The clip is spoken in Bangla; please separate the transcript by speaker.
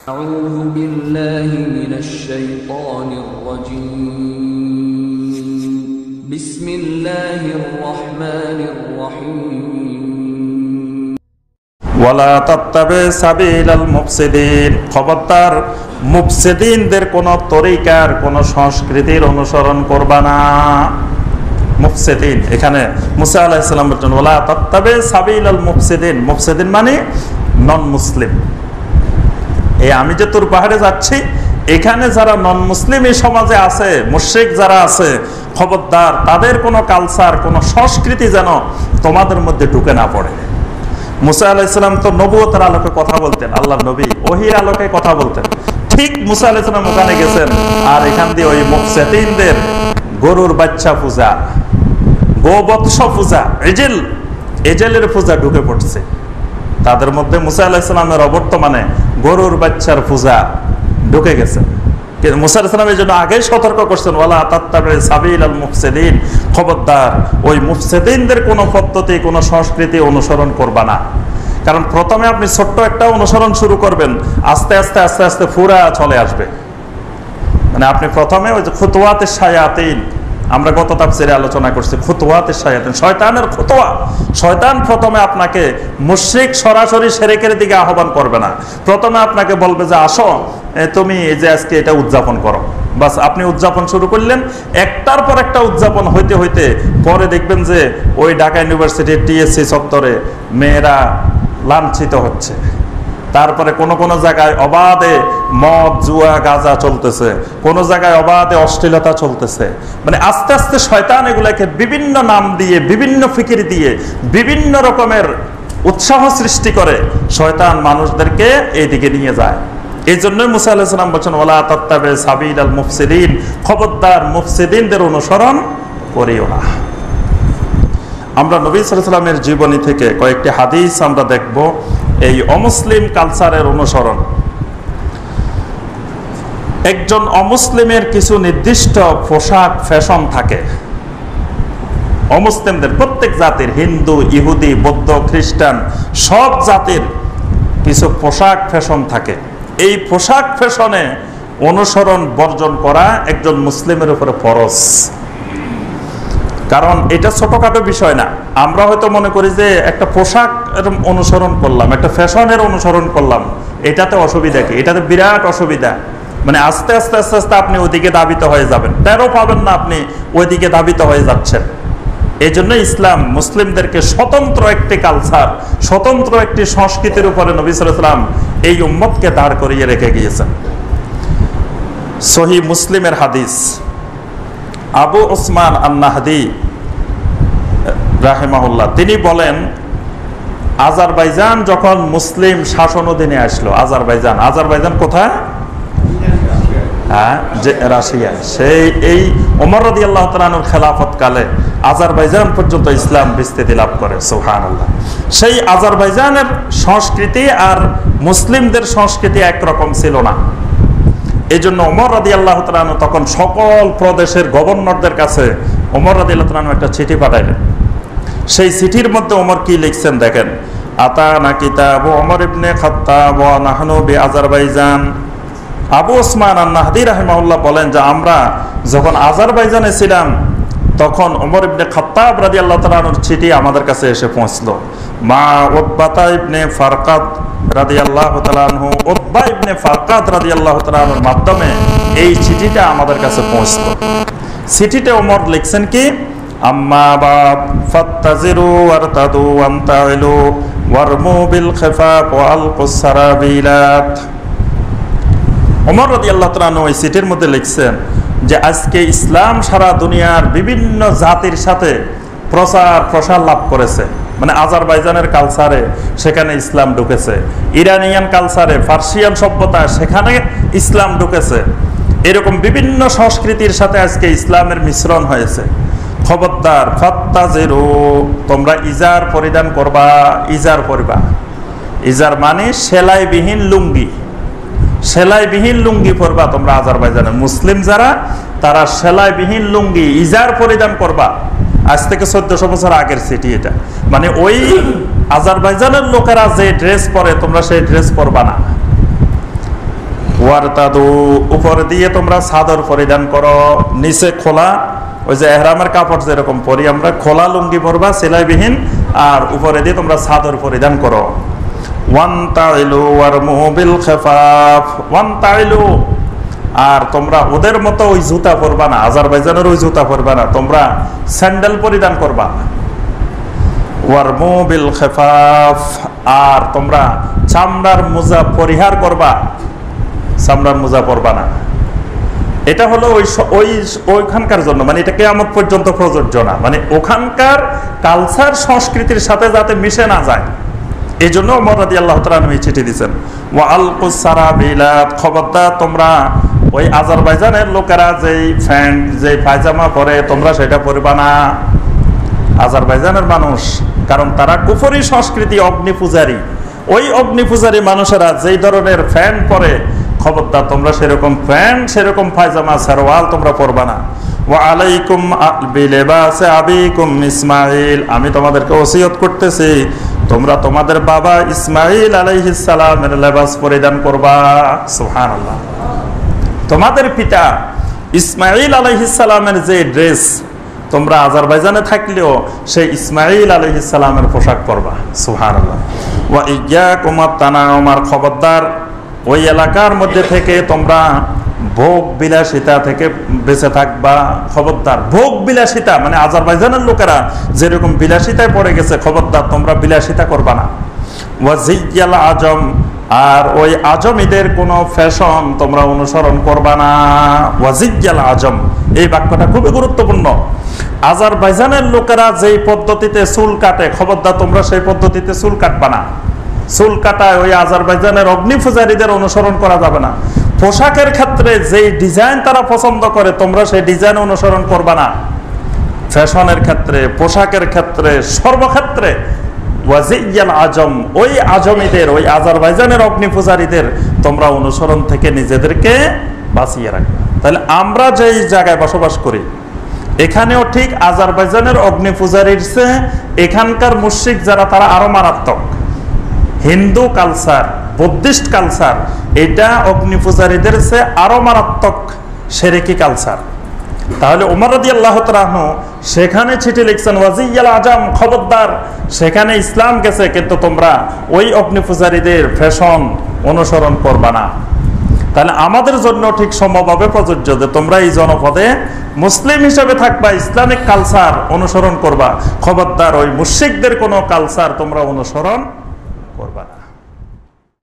Speaker 1: أعوذ بالله من الشيطان الرجيم بسم الله الرحمن الرحيم
Speaker 2: ওয়ালা তাত্তাবে সাবিলাল মুফসিদিন খবরদার মুফসিদিনদের কোন তরিকার কোন সংস্কৃতির অনুসরণ করবা না মুফসিদিন এখানে মুসা আলাইহিসসালাম বলছেন ওয়ালা তাত্তাবে সাবিলাল মুফসিদিন মুফসিদিন মানে নন মুসলিম এই আমি যে তোর পাহাড়ে যাচ্ছি, এখানে যারা নন মুসলিম এই সমাজে আছে, মুশ্রিক যারা আছে, খবরদার, তাদের কোনো কালচার কোনো সংস্কৃতি যেন তোমাদের মধ্যে ঢুকে না পড়ে। মুসা আলাইসালাম তো নবুয়তের আলোকে কথা বলতেন আল্লাহ নবী ওহির আলোকে কথা বলতেন। ঠিক মুসা আলাইসালাম ওখানে গেছেন, আর এখান দিয়ে ওই মুফসেতিনদের গরুর বাচ্চা পূজা, গোবৎস পূজা, এজেল, এজেলের পূজা ঢুকে পড়ছে। তাদের মধ্যে মুসা আলাহিসামের অবর্তমানে গরুর বাচ্চার পূজা ঢুকে গেছে। কিন্তু মুসা আলাহিসাম এই জন্য আগেই সতর্ক করছেন, ওয়ালা তাত্তাবে সাবিল আল মুফসেদিন। খবরদার, ওই মুফসেদিনদের কোনো পদ্ধতি, কোনো সংস্কৃতি অনুসরণ করবা না। কারণ প্রথমে আপনি ছোট্ট একটা অনুসরণ শুরু করবেন, আস্তে আস্তে আস্তে আস্তে ফুরা চলে আসবে। মানে আপনি প্রথমে ওই যে খুতুয়াতে সায়াতিন আমরা গত তাপসিরে আলোচনা করছি খুতুয়াতে শয়তান। শয়তানের খুতুয়া শয়তান প্রথমে আপনাকে মুশ্রিক সরাসরি সেরেকের দিকে আহ্বান করবে না। প্রথমে আপনাকে বলবে যে, আসো তুমি এই যে আজকে এটা উদযাপন করো। বাস, আপনি উদযাপন শুরু করলেন। একটার পর একটা উদযাপন হইতে হইতে পরে দেখবেন যে, ওই ঢাকা ইউনিভার্সিটির টিএসসি চত্বরে মেয়েরা লাঞ্ছিত হচ্ছে। তারপরে কোন কোন জায়গায় অবাধে মদ, জুয়া, গাজা চলতেছে। কোন জায়গায় অবাধে অশ্লীলতা চলতেছে। মানে আস্তে আস্তে শয়তান এগুলাকে বিভিন্ন নাম দিয়ে, বিভিন্ন ফিকির দিয়ে, বিভিন্ন রকমের উৎসাহ সৃষ্টি করে শয়তান মানুষদেরকে এই দিকে নিয়ে যায়। এই জন্যই মুসা বলছেন ওলা তত্তাবে সাবির আল মুফসিদিন। খবরদার মুফসিদিনদের অনুসরণ করিও না। আমরা নবী সাল্লামের জীবনী থেকে কয়েকটি হাদিস আমরা দেখব। এই অমুসলিম কালচারের অনুসরণ। একজন অমুসলিমের কিছু নির্দিষ্ট পোশাক, ফ্যাশন থাকে। অমুসলিমদের প্রত্যেক জাতির, হিন্দু, ইহুদি, বৌদ্ধ, খ্রিস্টান, সব জাতির কিছু পোশাক, ফ্যাশন থাকে। এই পোশাক, ফ্যাশনে অনুসরণ বর্জন করা একজন মুসলিমের উপরে ফরজ। কারণ এটা ছোটখাটো বিষয় না। আমরা হয়তো মনে করি যে একটা পোশাক অনুসরণ করলাম, একটা ফ্যাশনের অনুসরণ করলাম, এটাতে অসুবিধা কি? এটাতে বিরাট অসুবিধা। মানে আস্তে আস্তে আস্তে আস্তে আপনি ওইদিকে দাবিত হয়ে যাবেন। তেরো পাবেন না আপনি ওইদিকে দাবিত হয়ে যাচ্ছেন। এই জন্য ইসলাম মুসলিমদেরকে স্বতন্ত্র একটি কালচার স্বতন্ত্র একটি সংস্কৃতির উপরে নবী সালাম এই উম্মতকে দাঁড় করিয়ে রেখে গিয়েছেন। সহি মুসলিমের হাদিস, আবু ওসমান আন্নাহাদি রাহেমাহুল্লাহ, তিনি বলেন, আজারবাইজান যখন মুসলিম শাসন অধীনে আসলো, আজারবাইজান আজারবাইজান কোথায়? হ্যাঁ যে রাশিয়া সেই এই ওমর রদি আল্লাহ তালানুর খেলাফত কালে আজারবাইজান পর্যন্ত ইসলাম বিস্তৃতি লাভ করে সোহান আল্লাহ সেই আজারবাইজানের সংস্কৃতি আর মুসলিমদের সংস্কৃতি একরকম ছিল না। এই জন্য ওমর রাদি আল্লাহ তখন সকল প্রদেশের গভর্নরদের কাছে, ওমর রাদি আল্লাহ একটা চিঠি পাঠাইলেন। সেই চিঠির মধ্যে ওমর কি লিখছেন দেখেন আতা না কিতাব ওমর ইবনে খাত্তাব নাহনু বি আজারবাইজান আবু ওসমান আর নাহদি রাহিমাউল্লাহ বলেন যে আমরা যখন আজারবাইজানে ছিলাম, তখন ওমর ইবনে খাত্তাব রাদি আল্লাহ তালানুর চিঠি আমাদের কাছে এসে পৌঁছলো। মা ওব্বাতা ইবনে ফারকাত রাদি আল্লাহ তালানহু ওব্বা ইবনে ফারকাত রাদি আল্লাহ তালানুর মাধ্যমে এই চিঠিটা আমাদের কাছে পৌঁছলো। চিঠিতে ওমর লিখছেন কি সিটির মধ্যে লিখছেন যে, আজকে ইসলাম সারা দুনিয়ার বিভিন্ন জাতির সাথে প্রচার প্রসার লাভ করেছে। মানে আজারবাইজানের কালচারে সেখানে ইসলাম ঢুকেছে। ইরানিয়ান কালচারে ফার্সিয়ান সভ্যতা, সেখানে ইসলাম ঢুকেছে। এরকম বিভিন্ন সংস্কৃতির সাথে আজকে ইসলামের মিশ্রণ হয়েছে। খবরদার ফাত্তা জেরো তোমরা ইজার পরিধান করবা, ইজার পরিবা। ইজার মানে সেলাইবিহীন লুঙ্গি। সেলাইবিহীন লুঙ্গি পরবা তোমরা আজারবাইজানের। মুসলিম যারা, তারা সেলাইবিহীন লুঙ্গি ইজার পরিধান করবা। আজ থেকে চোদ্দশো বছর আগের সিটি এটা। মানে ওই আজারবাইজানের লোকেরা যে ড্রেস পরে, তোমরা সেই ড্রেস পরবা না। ওয়ার তাদু উপর দিয়ে তোমরা চাদর পরিধান করো, নিচে খোলা ওই যে এহরামের কাপড় যেরকম পরি, আমরা খোলা লুঙ্গি পরবা, সেলাইবিহীন, আর উপরে দিয়ে তোমরা চাদর পরিধান করো। ওয়ান তাইলু ওয়ার মুবিল খেফাফ ওয়ান তাইলু আর তোমরা ওদের মতো ওই জুতা পরবা না, আজারবাইজানের ওই জুতা পরবা না, তোমরা স্যান্ডেল পরিধান করবা। ওয়ারমু বিল খেফাফ, আর তোমরা চামড়ার মোজা পরিহার করবা। চামড়ার মোজা পরবা না। এটা হলো ওই ওই ওইখানকার জন্য মানে এটা কেয়ামত পর্যন্ত প্রযোজ্য না। মানে ওখানকার কালচার সংস্কৃতির সাথে যাতে মিশে না যায় এই জন্য মরাদি আল্লাহ এই চিঠি দিচ্ছেন ওয়া আল কুসারা বিলাত খবরদার, তোমরা ওই আজারবাইজানের লোকেরা যেই প্যান্ট যেই পায়জামা পরে, তোমরা সেটা পরবা না। আজারবাইজানের মানুষ, কারণ তারা কুফরি সংস্কৃতি অগ্নি পূজারী। ওই অগ্নি পূজারী মানুষেরা যেই ধরনের ফ্যান পরে খবরদার, তোমরা সেরকম প্যান্ট, সেরকম পায়জামা সারওয়াল তোমরা পরবা না। আলাইকুম আবিকুম ইসমাইল আমি তোমাদেরকে ওসিয়ত করতেছি, তোমরা তোমাদের বাবা ইসমাইল আলাইহিস সালামের লেবাস পরিধান করবা। সুবহানাল্লাহ। তোমাদের পিতা ইসমাইল আলহিসালামের যে ড্রেস, তোমরা আজারবাইজানে থাকলেও সেই ইসমাইল আলহিসালামের পোশাক পরবা। সুহান ওয়া ইয়া কুমার তানা আমার খবরদার ওই এলাকার মধ্যে থেকে তোমরা ভোগ বিলাসিতা থেকে বেঁচে থাকবা, খবরদার। ভোগ বিলাসিতা মানে আজারবাইজানের লোকেরা যেরকম বিলাসিতায় পড়ে গেছে, খবরদার, তোমরা বিলাসিতা করবা না। ওয়াজিয়াল আজম, আর ওই আজমিদের কোনো ফ্যাশন তোমরা অনুসরণ করবা না। ওয়াজিয়াল আজম, এই বাক্যটা খুবই গুরুত্বপূর্ণ। আজারবাইজানের লোকেরা যেই পদ্ধতিতে চুল কাটে, খবরদার, তোমরা সেই পদ্ধতিতে চুল কাটবা না। চুল কাটায় ওই আজারবাইজানের অগ্নিপূজারীদের অনুসরণ করা যাবে না। পোশাকের ক্ষেত্রে যেই ডিজাইন তারা পছন্দ করে, তোমরা সেই ডিজাইন অনুসরণ করবা না। ফ্যাশনের ক্ষেত্রে, পোশাকের ক্ষেত্রে, সর্বক্ষেত্রে আজম, ওই আজমিদের, ওই আজারবাইজানের অগ্নিপূজারীদের তোমরা অনুসরণ থেকে নিজেদেরকে বাঁচিয়ে রাখবে। তাহলে আমরা যেই জায়গায় বসবাস করি, এখানেও ঠিক আজারবাইজানের অগ্নিপূজারীর চেয়ে এখানকার মুশ্রিক যারা, তারা আরও মারাত্মক। হিন্দু কালচার বুদ্ধিস্ট কালচার এটা অগ্নিপূজারীদের চেয়ে আরও মারাত্মক সেরেকি কালচার তাহলে উমর রদি আল্লাহ সেখানে চিঠি লিখছেন, ওয়াজিয়াল আজম, খবরদার, সেখানে ইসলাম গেছে, কিন্তু তোমরা ওই অগ্নিপূজারীদের ফ্যাশন অনুসরণ করবা না। তাহলে আমাদের জন্য ঠিক সমভাবে প্রযোজ্য যে তোমরা এই জনপদে মুসলিম হিসেবে থাকবা, ইসলামিক কালচার অনুসরণ করবা। খবরদার ওই মুশিকদের কোনো কালচার তোমরা অনুসরণ